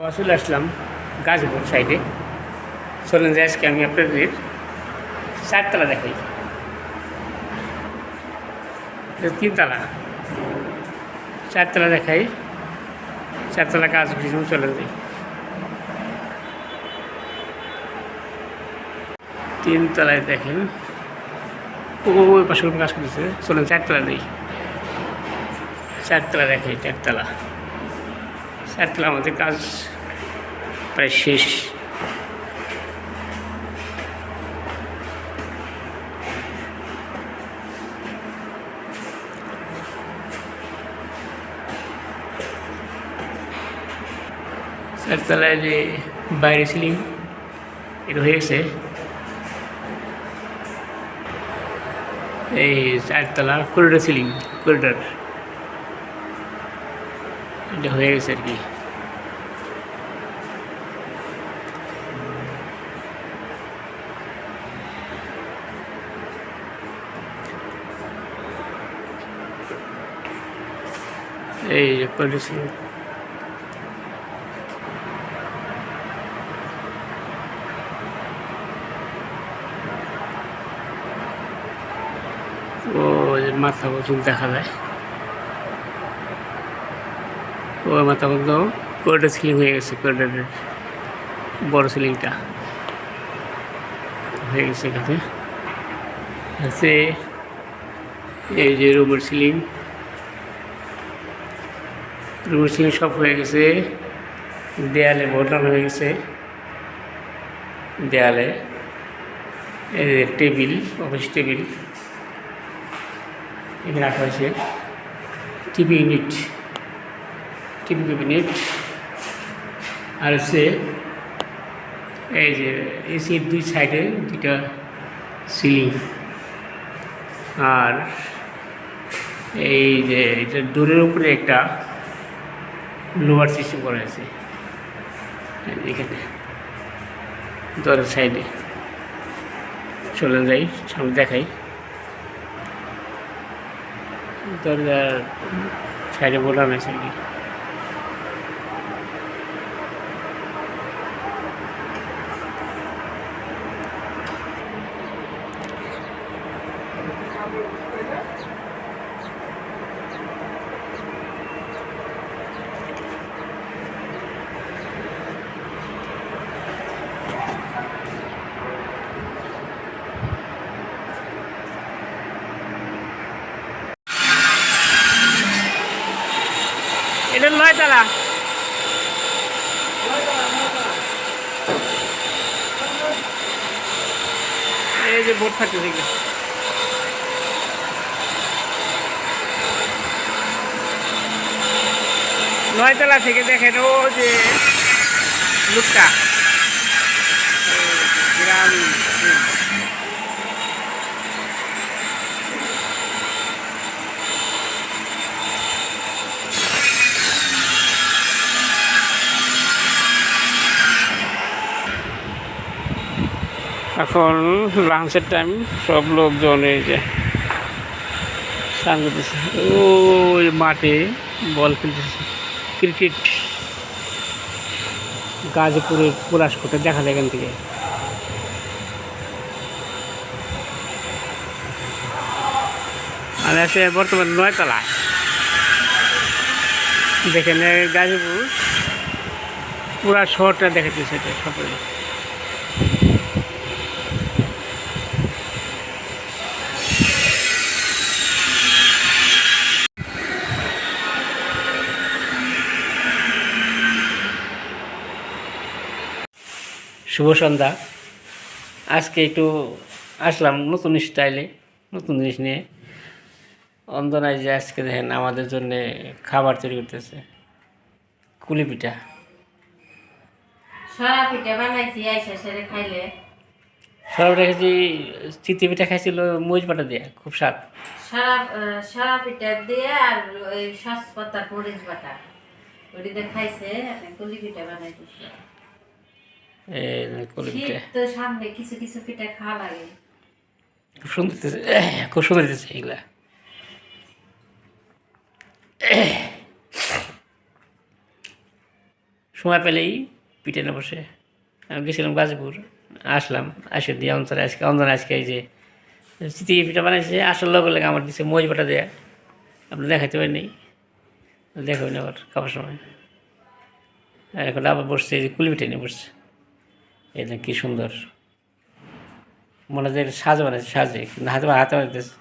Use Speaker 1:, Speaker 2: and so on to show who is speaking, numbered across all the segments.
Speaker 1: চলে আসলাম গাছপুর সাইডে চলেন যে আজকে আমি আপনাদের চারতলা দেখাই। তিনতলা। চারতলা দেখাই। চারতলা কাজ কিছু চলে যাই। তিনতলায় দেখেন ওই পাশে কাজ করতেছে। চলেন, চারতলা নেই চারতলা দেখাই, চারতলা। চারতলা আমাদের কাজ প্রায় শেষ। চারতলায় যে বাইরে সিলিং, এটা হয়ে গেছে। এই চারতলা করিডোর সিলিং করিডোর এটা হয়ে গেছে আর কি। এই যে করিডোর সিলিং ও যে মাথা পর্যন্ত দেখা যায় ও মাথা পর্যন্ত করিডোর সিলিং হয়ে গেছে করিডোরের বড় সিলিংটা হয়ে গেছে এখানে আছে এই যে রুমের সিলিং সিলিং সব হয়ে গেছে। দেয়ালে বদলানো হয়ে গেছে। দেয়ালে টেবিল, অফিস টেবিল, এখানে রাখা হয়েছে। টিভি ইউনিট, টিভি ক্যাবিনেট, আর হচ্ছে এই যে এসির দুই সাইডে দুইটা সিলিং। আর এই যে এটা ডোরের উপরে একটা লোয়ার সিস্টেম করা আছে এখানে দরের সাইডে। চলে যাই, সামনে দেখাই। দরজার সাইডে বললাম আছে আর কি। এটা নয়তলা এই যে বোট থাকতে দেখবে নয়তলা থেকে দেখেন ও যে লুকটা। গ্রাম এখন লাঞ্চের টাইম সব লোকজন এই যে ওই মাঠে বল খেলতেছে। ক্রিকেট গাজীপুরের পলাশকোটে দেখা যায় এখান থেকে। আমি আছে বর্তমান নয়তলা দেখেন গাজীপুর পুরা শহরটা দেখাচ্ছে সেটা সকলে শুভ সন্ধ্যা। আজকে একটু আসলাম নতুন স্টাইলে নতুন জিনিস নিয়ে। অন্দনায় যে আজকে দেখেন আমাদের জন্য খাবার তৈরি করতেছে। কুলি পিঠা।
Speaker 2: সারা পিঠা বানাইছি আইসা সেরে খাইলে।
Speaker 1: রেখেছি চিতি পিঠা খাইছিল মরিচ বাটা দিয়ে খুব স্বাদ।
Speaker 2: সারা সারা পিঠা দিয়ে আর ওই পাতার মরিচ বাটা। ওটিতে খাইছে কুলি পিঠা বানাই দিচ্ছে
Speaker 1: এই কুলি
Speaker 2: শীত
Speaker 1: পিঠা
Speaker 2: তো সামনে কিছু কিছু পিঠা খাওয়া লাগে।
Speaker 1: খুব সুন্দর খুব সুন্দর এগুলা। সময় পেলেই পিঠে না বসে। আমি গেছিলাম গাজীপুর আসলাম আসে দিয়ে অন্তরে আজকে অন্তরে আজকে এই যে স্মৃতি পিঠা বানাইছে আসার লগে লগে আমার দিচ্ছে মজ বাটা দেয়া। আপনি দেখাইতে পারেনি। দেখাবেন আবার খাবার সময়। আর এখন আবার বসছে এই যে কুলি পিঠে নিয়ে বসছে। এই কী সুন্দর। মনে হয় সাজ বানাইছে সাজে কিন্তু হাতে হাতে বানাইতেছে।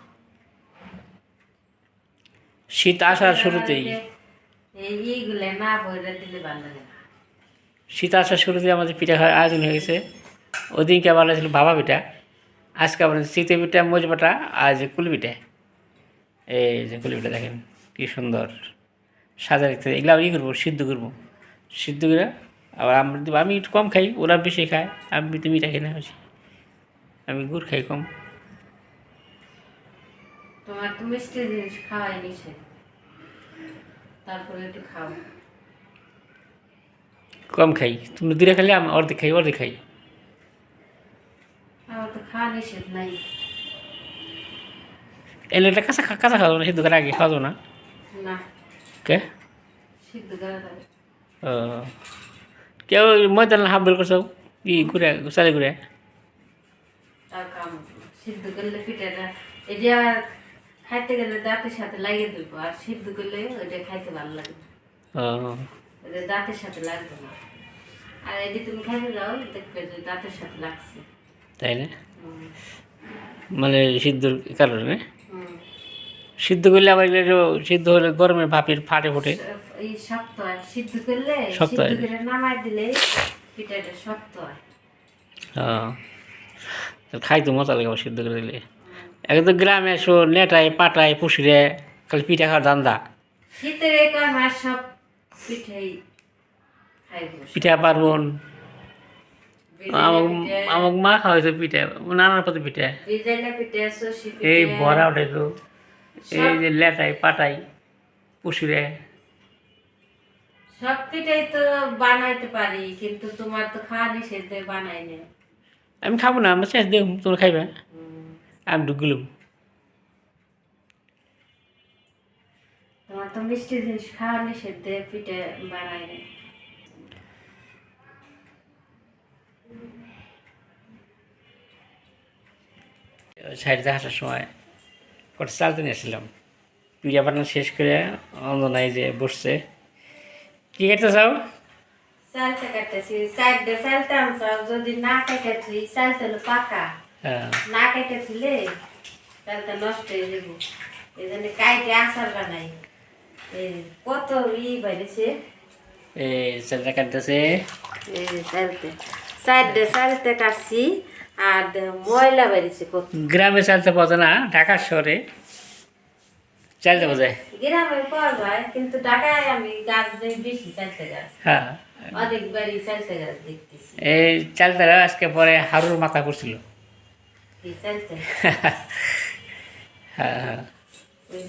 Speaker 1: শীত আসার শুরুতেই শীত আসার শুরুতে আমাদের পিঠা খাওয়ার আয়োজন হয়ে গেছে। ওই দিনকে আবার ছিল বাবা পিঠা। আজকে আবার শীতে পিঠা মজবাটা আর যে কুলি পিঠা। এই যে কুলি পিঠা দেখেন কী সুন্দর। সাজা দেখতে এগুলো আবার ই করব? সিদ্ধ করব। সিদ্ধ করে আবার আমরা আমি একটু কম খাই ওরা বেশি খায় আমি তো মিঠা খাই না বেশি। আমি গুড় খাই কম।
Speaker 2: তোমার তো মিষ্টি জিনিস খাওয়াই নিছে তারপরে একটু খাও।
Speaker 1: কম খাই। তুমি দূরে খাইলে আমি অর্ধেক খাই অর্ধেক খাই।
Speaker 2: আমার তো খাওয়া নিষেধ নাই।
Speaker 1: এলে এটা কাঁচা কাঁচা খাওয়া না সিদ্ধ করে আগে খাওয়া যাবে না?
Speaker 2: না।
Speaker 1: কে?
Speaker 2: সিদ্ধ করা
Speaker 1: ও। কেউ ময়দান হাফ বেল করছ ই ঘুরে চালে ঘুরে।
Speaker 2: তার কাম সিদ্ধ করলে পিঠাটা এটা খাইতে গেলে দাঁতের সাথে লাগিয়ে দেবো আর সিদ্ধ করলে ওইটা খাইতে ভালো লাগে
Speaker 1: ও।
Speaker 2: ওটা দাঁতের সাথে লাগবে না। আর এটি তুমি খাইতে যাও দেখবে যে দাঁতের সাথে লাগছে।
Speaker 1: তাই না। মানে সিদ্ধর কারণে। সিদ্ধ করলে আবার সিদ্ধ হলে গরমের ভাপের ফাটে ফোটে।
Speaker 2: এই শক্ত হয় সিদ্ধ করলে সিদ্ধ করে নামাই দিলে পিঠাটা শক্ত হয়।
Speaker 1: ও খাইতে মজা লাগে সিদ্ধ করে দিলে। এখন তো গ্রামে এসো নেটায় পাটায় পুষিরে খালি পিঠা খাওয়ার দান্দা
Speaker 2: শীতের এই মাস সব পিঠাই
Speaker 1: পিঠা পার্বণ।
Speaker 2: বিজাইলা
Speaker 1: আমাকে মা খাওয়াইতো পিঠা নানান পথে পিঠা। এই
Speaker 2: পিঠা।
Speaker 1: ভরা উঠাইতো এই যে লেটাই পাটাই পুষিরে।
Speaker 2: সব তো বানাইতে পারি কিন্তু তোমার তো খাওয়া নিষেধ বানাই না
Speaker 1: আমি খাব না আমরা শেষ দেখুন তোমরা খাইবে। আমি ঢুকগুলুম
Speaker 2: তোমার তো মিষ্টি জিনিস খাওয়া নিষেধ পিঠা বানাই না
Speaker 1: সাইডে আসার সময় কটা চালতে নিয়েছিলাম পিঠা বানানো শেষ করে অন্ধনায় যে বসছে। কি খেতে চাও
Speaker 2: চালতে কাটতেছি চারটে চালতে আনছাও যদি না কেটে থুই চালতে পাকা।
Speaker 1: হ্যাঁ।
Speaker 2: না কেটে থুলে চালটা নষ্ট হয়ে যাব এই জন্য কাইটে আচার বানাই। কত ই বাইরেছে
Speaker 1: এই চালটা কাটতেছে।
Speaker 2: এই চালতে চারটে কাটছি আর ময়লা বেরিয়েছে কত।
Speaker 1: গ্রামে চালতে পাওয়া না ঢাকার শহরে। চালতে বোঝায়
Speaker 2: গ্রামে পাওয়া যায় কিন্তু ঢাকায় আমি গাছ বেশি চালতে গাছ
Speaker 1: হ্যাঁ।
Speaker 2: অনেকবারই চালতে গাছ দেখতেছি।
Speaker 1: এই চালতারা আজকে পরে হারুর মাথা
Speaker 2: চালতে
Speaker 1: হ্যাঁ হ্যাঁ।
Speaker 2: ওই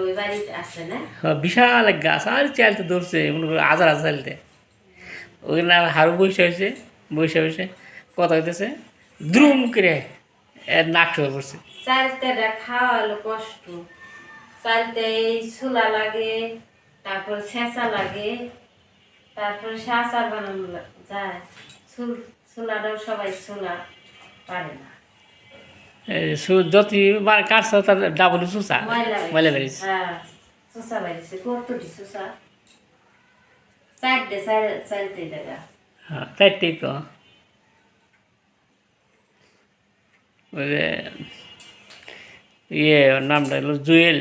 Speaker 2: ওই না?
Speaker 1: হ্যাঁ, বিশাল এক গাছ আর চালতে ধরছে মনে করো হাজার হাজার চালতে ওখানে আর হারু বসে হয়েছে বসে বসে কথা হইতেছে দ্রুম করে। নাক সরে পড়ছে।
Speaker 2: চালতেটা খাওয়া হলো কষ্ট। চালতে এই চুলা লাগে তারপর ছেঁচা লাগে তারপরে সে আচার বানানো যায়। চুল চুলাটাও সবাই চুলা পারে না।
Speaker 1: এই সু- যত মানে তার ডাবল চুষা
Speaker 2: ময়লা বেরিয়েছে। হ্যাঁ চুষা বেরিয়েছে কতটি চুষা চারটে দেখা।
Speaker 1: হ্যাঁ চারটেই তো। ওই যে ইয়ে ওর নামটা হলো জুয়েল।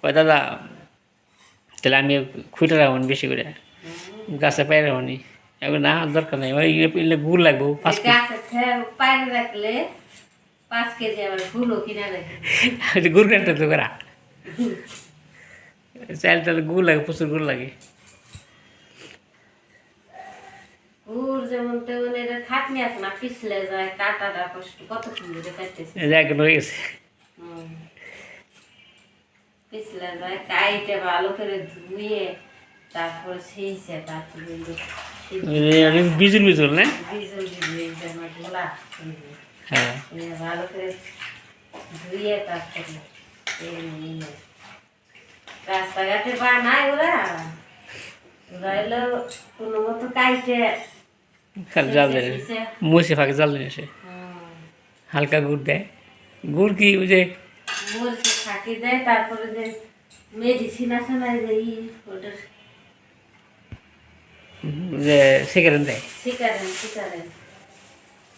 Speaker 1: কয় দাদা তাহলে আমি খুঁটে রাখুন বেশি করে। গাছে পাই রাখুনি এখন না দরকার নেই। ওই ইয়ে গুড় লাগবো পাঁচ
Speaker 2: গাছে রাখলে পাঁচ কেজি আবার ফুলও কিনা রাখে।
Speaker 1: গুড় কাটতে তো করা। চাল তাহলে গুড় লাগে প্রচুর গুড় লাগে
Speaker 2: গুড় যেমন তেমন এটা খাটনি আছে না পিছলে যায় কাটাটা কষ্ট কত সুন্দর কাটতেছে।
Speaker 1: যে হয়ে গেছে।
Speaker 2: পিছলে যায় কাইটে ভালো করে ধুয়ে তারপর সেইছে তারপরে
Speaker 1: বিজুল বিজুল না?
Speaker 2: বিজল বিজল
Speaker 1: হ্যাঁ।
Speaker 2: ভালো করে ধুয়ে তারপরে রাস্তাঘাটে বানায় ওরা। রইল কোনো মতো কাইটে
Speaker 1: খালি জাল দেয়। মুছে ফাঁকে জাল আসে। হালকা গুড় দেয়। গুড় কি ওই যে
Speaker 2: ফাঁকি দেয় তারপরে যে মেডিসিন আছে না যে ওটার
Speaker 1: যে সেকেন্ড দেয়।
Speaker 2: শিকারেন শিকারেন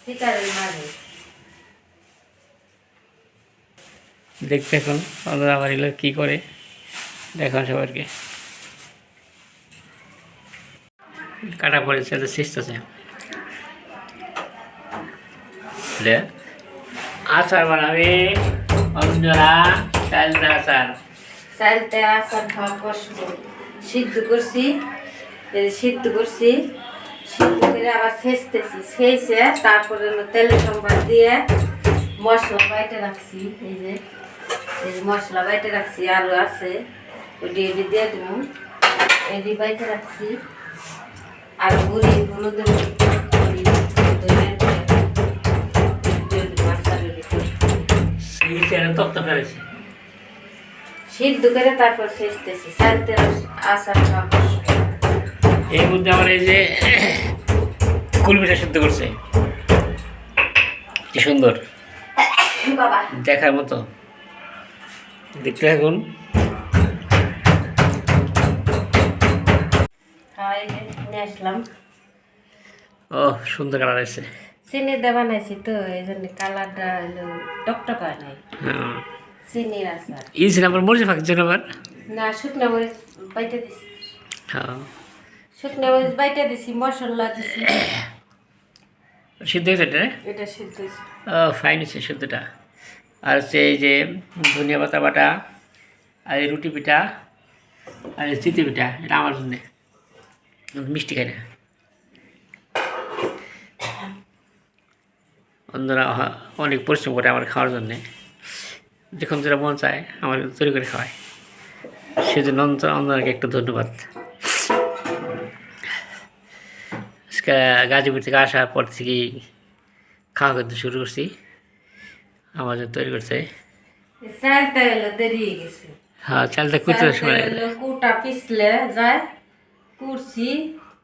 Speaker 2: শিকারেন মাঝে।
Speaker 1: দেখতে এখন আবার এগুলো কী করে দেখুন সবাইকে। কাটা পড়ে সেটা শিখতেছে আচার বানাবে? অঞ্জনা চালটা আচার
Speaker 2: চালতে আসার খাওয়া কষ্ট সিদ্ধ করছি। এই যে সিদ্ধ করছি। সিদ্ধ করে আবার ছেঁচতেছি। ছেঁচে তারপরে তেলের সম্বাদ দিয়ে মশলা বাইটে রাখছি। এই যে এই যে মশলা বাইটে রাখছি। আলু আছে। ওইটি এটি দিয়ে দেবো। এটি বাইটে রাখছি। আর গুড়ি হলুদ
Speaker 1: তপ্ত ফেলেছে
Speaker 2: সিদ্ধ করে তারপর ছেঁচতেছি চালতে আসার
Speaker 1: এর মধ্যে আমার এই যে কুলপিঠা সিদ্ধ করছে। কি সুন্দর।
Speaker 2: বাবা।
Speaker 1: দেখার মতো। দেখতে থাকুন।
Speaker 2: হ্যাঁ এই আসলাম।
Speaker 1: ও সুন্দর কালার আছে
Speaker 2: চিনি দিয়ে বানাইছি তো এই জন্য কালারটা হলো টকটক হয় নাই। চিনির আচার
Speaker 1: এই ছিল আমার মরিচে ফাঁকছে না আবার
Speaker 2: না শুকনো মরিচ বাইটে দিছি।
Speaker 1: হ্যাঁ
Speaker 2: শুকনো মরিচ বাইটে দিছি মশলা দিছি।
Speaker 1: সিদ্ধ হয়েছে এটা
Speaker 2: এটা সিদ্ধ হয়েছে।
Speaker 1: ও ফাইন হচ্ছে সিদ্ধটা। আর হচ্ছে এই যে ধনিয়া পাতা বাটা আর রুটি পিঠা আর চিতি পিঠা এটা আমার জন্যে। মিষ্টি খাই না। অন্যরা অনেক পরিশ্রম করে আমার খাওয়ার জন্যে। যখন যেটা মন চায় আমার তৈরি করে খাওয়ায়। সেজন্য অন্যরাকে একটু ধন্যবাদ। গাজীপুর থেকে আসার পর থেকেই খাওয়া করতে শুরু করছি। আমার জন্য তৈরি করছে।
Speaker 2: হয়ে
Speaker 1: চালটা কুচতে সময়
Speaker 2: কুটা পিছলে যায়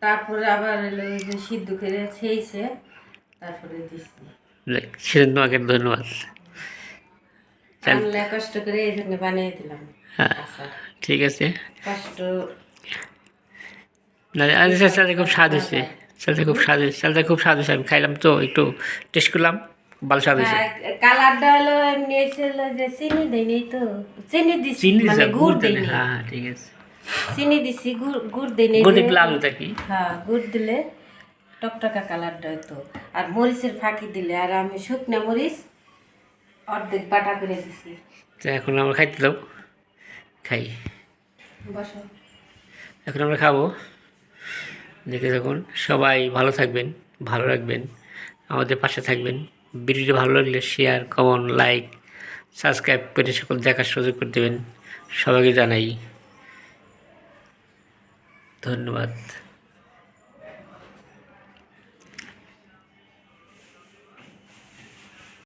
Speaker 2: তারপরে আবার সিদ্ধ করে ছেইছে তারপরে দিছি।
Speaker 1: লাগে। তোমাকে ধন্যবাদ।
Speaker 2: কষ্ট করে এই জন্য বানিয়ে দিলাম।
Speaker 1: হ্যাঁ ঠিক আছে।
Speaker 2: কষ্ট।
Speaker 1: না আজ চালটা খুব স্বাদ হয়েছে চালটা খুব স্বাদ হয়েছে চালটা খুব স্বাদ হয়েছে আমি খাইলাম তো একটু টেস্ট করলাম ভালো স্বাদ হয়েছে।
Speaker 2: হ্যাঁ, কালারটা হলো এমনি এসেছিল যে চিনি দেয়নি তো চিনি দিছি
Speaker 1: চিনি
Speaker 2: মানে গুড় দেয়নি।
Speaker 1: হ্যাঁ হ্যাঁ ঠিক আছে।
Speaker 2: চিনি দিছি গুড় গুড় দেয়নি।
Speaker 1: গুড় হতো কি?
Speaker 2: হ্যাঁ গুড় দিলে টকটকা কালারটা হতো আর মরিচের ফাঁকি দিলে আর আমি শুকনো মরিচ অর্ধেক বাটা করে দিছি।
Speaker 1: তো এখন আমরা খাইতে দাও। খাই।
Speaker 2: বসো।
Speaker 1: এখন আমরা খাব। দেখে থাকুন সবাই ভালো থাকবেন ভালো রাখবেন আমাদের পাশে থাকবেন। ভিডিওটি ভালো লাগলে শেয়ার কমেন্ট লাইক সাবস্ক্রাইব করে সকল দেখার সুযোগ করে দেবেন। সবাইকে জানাই ধন্যবাদ।